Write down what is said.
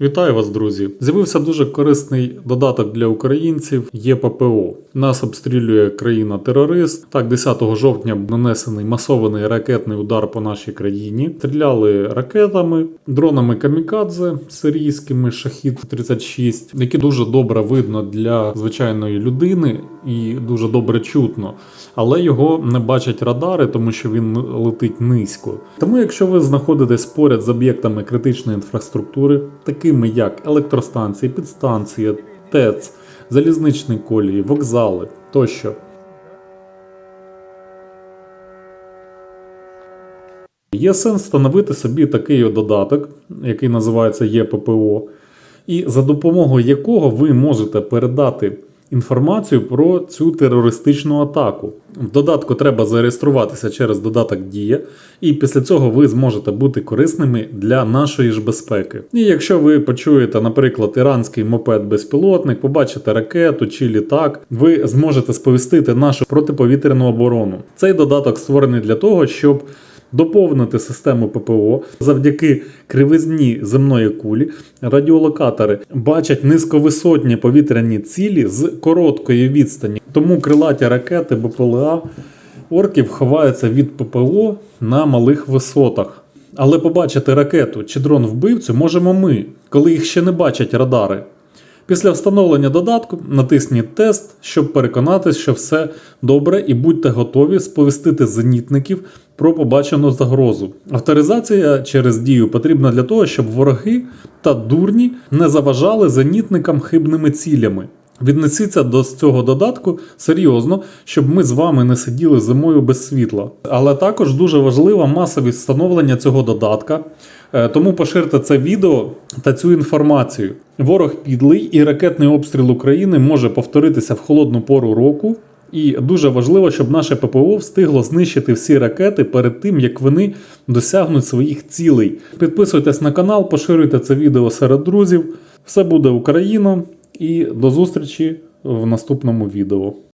Вітаю вас, друзі! З'явився дуже корисний додаток для українців ЄППО. Нас обстрілює країна-терорист. Так, 10 жовтня нанесений масований ракетний удар по нашій країні. Стріляли ракетами, дронами камікадзе сирійськими шахід 36 які дуже добре видно для звичайної людини і дуже добре чутно. Але його не бачать радари, тому що він летить низько. Тому, якщо ви знаходитесь поряд з об'єктами критичної інфраструктури, такими як електростанції, підстанції, ТЕЦ, залізничні колії, вокзали тощо. Є сенс встановити собі такий додаток, який називається ЄППО, і за допомогою якого ви можете передати інформацію про цю терористичну атаку. В додатку треба зареєструватися через додаток Дія, і після цього ви зможете бути корисними для нашої ж безпеки. І якщо ви почуєте, наприклад, іранський мопед безпілотник, побачите ракету чи літак, ви зможете сповістити нашу протиповітряну оборону. Цей додаток створений для того, щоб доповнити систему ППО завдяки кривизні земної кулі. Радіолокатори бачать низьковисотні повітряні цілі з короткої відстані. Тому крилаті ракети БПЛА орків ховаються від ППО на малих висотах. Але побачити ракету чи дрон вбивцю можемо ми, коли їх ще не бачать радари. Після встановлення додатку натисніть тест, щоб переконатись, що все добре, і будьте готові сповістити зенітників про побачену загрозу. Авторизація через дію потрібна для того, щоб вороги та дурні не заважали зенітникам хибними цілями. Віднесіться до цього додатку серйозно, щоб ми з вами не сиділи зимою без світла. Але також дуже важлива масовість встановлення цього додатка. Е, Тому поширте це відео та цю інформацію. Ворог підлий і ракетний обстріл України може повторитися в холодну пору року. І дуже важливо, щоб наше ППО встигло знищити всі ракети перед тим, як вони досягнуть своїх цілей. Підписуйтесь на канал, поширюйте це відео серед друзів. Все буде Україна і до зустрічі в наступному відео.